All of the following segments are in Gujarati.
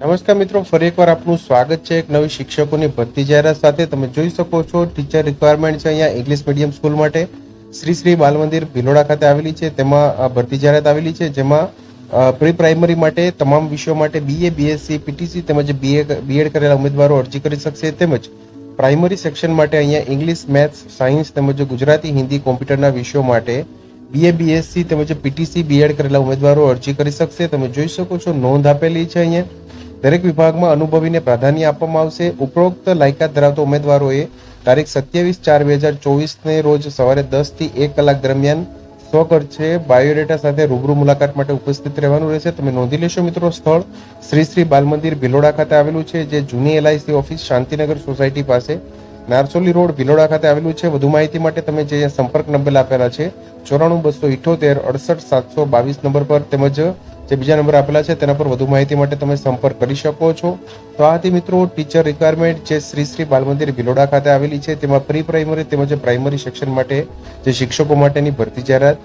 નમસ્કાર મિત્રો, ફરી એકવાર આપનું સ્વાગત છે એક નવી શિક્ષકોની ભરતી જાહેરાત સાથે. તમે જોઈ શકો છો ટીચર રિક્વાયરમેન્ટ છે અહીંયા ઇંગ્લિશ મીડિયમ સ્કૂલ માટે. શ્રી શ્રી બાલ મંદિર ભિલોડા ખાતે આવેલી છે. તેમાં ભરતી જાહેરાત આવેલી છે, જેમાં પ્રી પ્રાઇમરી માટે તમામ વિષયો માટે બીએ બીએસસી પીટીસી તેમજ બીએ બીએડ કરેલા ઉમેદવારો અરજી કરી શકશે. તેમજ પ્રાઇમરી સેક્શન માટે અહીંયા ઇંગ્લિશ મેથ્સ સાયન્સ તેમજ ગુજરાતી, હિન્દી, કોમ્પ્યુટરના વિષયો માટે બીએ બીએસસી તેમજ પીટીસી બીએડ કરેલા ઉમેદવારો અરજી કરી શકશે. તમે જોઈ શકો છો, નોંધ આપેલી છે અહીંયા. દરેક વિભાગમાં અનુભવીને પ્રાધાન્ય આપવામાં આવશે. ઉપરોક્ત લાયકાત ધરાવતા ઉમેદવારોએ તારીખ સત્યાવીસ ચાર બે હજાર ચોવીસને રોજ સવારે દસથી એક કલાક દરમિયાન સ્વખર્ચે બાયોડેટા સાથે રૂબરૂ મુલાકાત માટે ઉપસ્થિત રહેવાનું રહેશે. તમે નોંધી લેશો મિત્રો સ્થળ. શ્રી શ્રી બાલ મંદિર ભિલોડા ખાતે આવેલું છે, જે જૂની એલઆઈસી ઓફિસ શાંતિનગર સોસાયટી પાસે. નારસોલી રોડ ભિલોડા ખાતે આવેલું છે. વધુ માહિતી માટે તમે જે સંપર્ક નંબર આપેલા છે, ચોરાણું બસો ઇઠોતેર અડસઠ સાતસો બાવીસ નંબર પર તેમજ જે બીજા નંબર આપેલા છે, તેના પર વધુ માહિતી માટે તમે સંપર્ક કરી શકો છો. તો આ હતી મિત્રો ટીચર રિક્વાયરમેન્ટ જે શ્રી શ્રી બાલ મંદિર ભિલોડા ખાતે આવેલી છે, તેમાં પ્રી પ્રાઇમરી તેમજ પ્રાઇમરી સેક્શન માટે જે શિક્ષકો માટેની ભરતી જાહેરાત.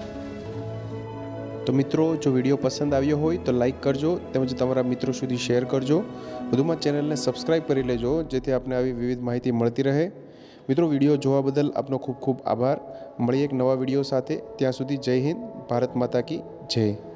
તો મિત્રો, જો વીડિયો પસંદ આવ્યો હોય, તો લાઈક કરજો, તેમજ તમારા મિત્રો સુધી શેર કરજો. વધુમાં ચેનલને સબસ્ક્રાઇબ કરી લેજો, જેથી આપને આવી વિવિધ માહિતી મળતી રહે. મિત્રો, વીડિયો જોવા બદલ આપનો ખૂબ ખૂબ આભાર. મળીએ એક નવા વીડિયો સાથે. ત્યાં સુધી જય હિન્દ, ભારત માતા કી જય.